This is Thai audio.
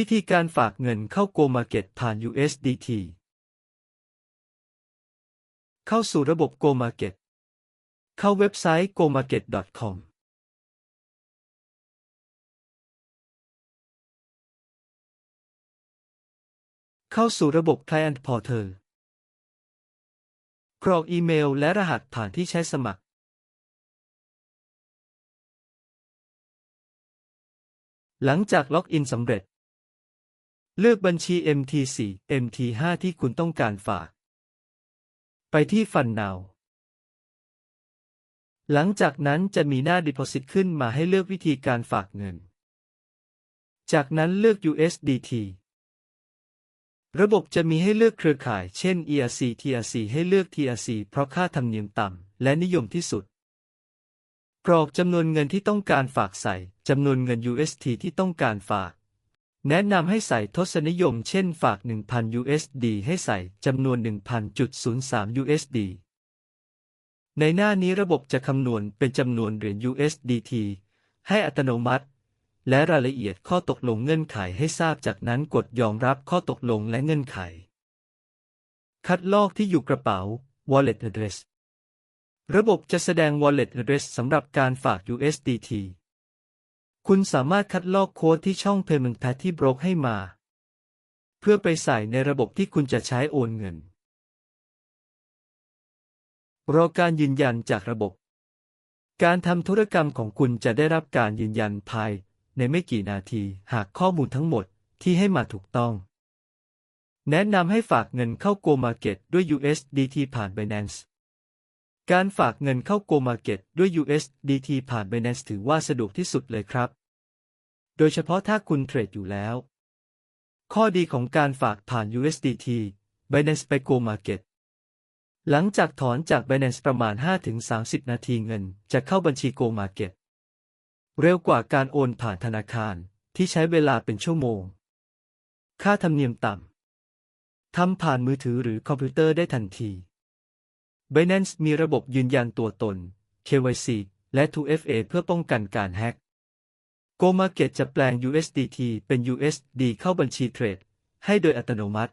วิธีการฝากเงินเข้า Go Market ผ่าน USDT เข้าสู่ระบบ Go Market เข้าเว็บไซต์ gomarket.com เข้าสู่ระบบ Client Portal กรอกอีเมลและรหัสผ่านที่ใช้สมัคร หลังจากล็อกอินสำเร็จ เลือกบัญชี MT4 MT5 ที่คุณต้องการฝาก ไปที่ฟันนาวหลังจากนั้นจะมีหน้า Deposit ขึ้นมาให้เลือกวิธีการฝากเงิน จากนั้นเลือก USDT ระบบจะมีให้เลือกเครือข่าย เช่น ERC TRC ให้เลือก TRC เพราะค่าธรรมเนียมต่ำและนิยมที่สุด กรอกจำนวนเงินที่ต้องการฝากใส่จำนวนเงิน UST ที่ต้องการฝาก แนะนำให้ใส่ทศนิยมเช่นฝาก 1,000 USD ให้ใส่จำนวน 1,000.03 USD ในหน้านี้ระบบจะคำนวณเป็นจำนวนเหรียญ USDT ให้อัตโนมัติ และรายละเอียดข้อตกลงเงื่อนไขให้ทราบจากนั้นกดยอมรับข้อตกลงและเงื่อนไข คัดลอกที่อยู่กระเป๋า Wallet Address ระบบจะแสดง Wallet Address สำหรับการฝาก USDT คุณสามารถคัดลอกโค้ดที่ช่อง Payment Path ที่บรกให้มา เพื่อไปใส่ในระบบที่คุณจะใช้โอนเงิน รอการยืนยันจากระบบ การทำธุรกรรมของคุณจะได้รับการยืนยันภายในไม่กี่นาที หากข้อมูลทั้งหมดที่ให้มาถูกต้อง แนะนำให้ฝากเงินเข้า Go Market ด้วย USDT ผ่าน Binance การฝากเงินเข้า Go Market ด้วย USDT ผ่าน Binance ถือว่าสะดวกที่สุดเลยครับ โดยเฉพาะถ้าคุณเทรดอยู่แล้ว ข้อดีของการฝากผ่าน USDT Binance ไป Go Market หลังจากถอนจาก Binance ประมาณ 5-30 นาทีเงิน จะเข้าบัญชี Go Market เร็วกว่าการโอนผ่านธนาคารที่ใช้เวลาเป็นชั่วโมง ค่าธรรมเนียมต่ำทำผ่านมือถือหรือคอมพิวเตอร์ได้ทันที Binance มีระบบยืนยันตัวตน KYC และ 2FA เพื่อป้องกันการแฮ็ก Go Market จะแปลง USDT เป็น USD เข้าบัญชีเทรด ให้โดยอัตโนมัติ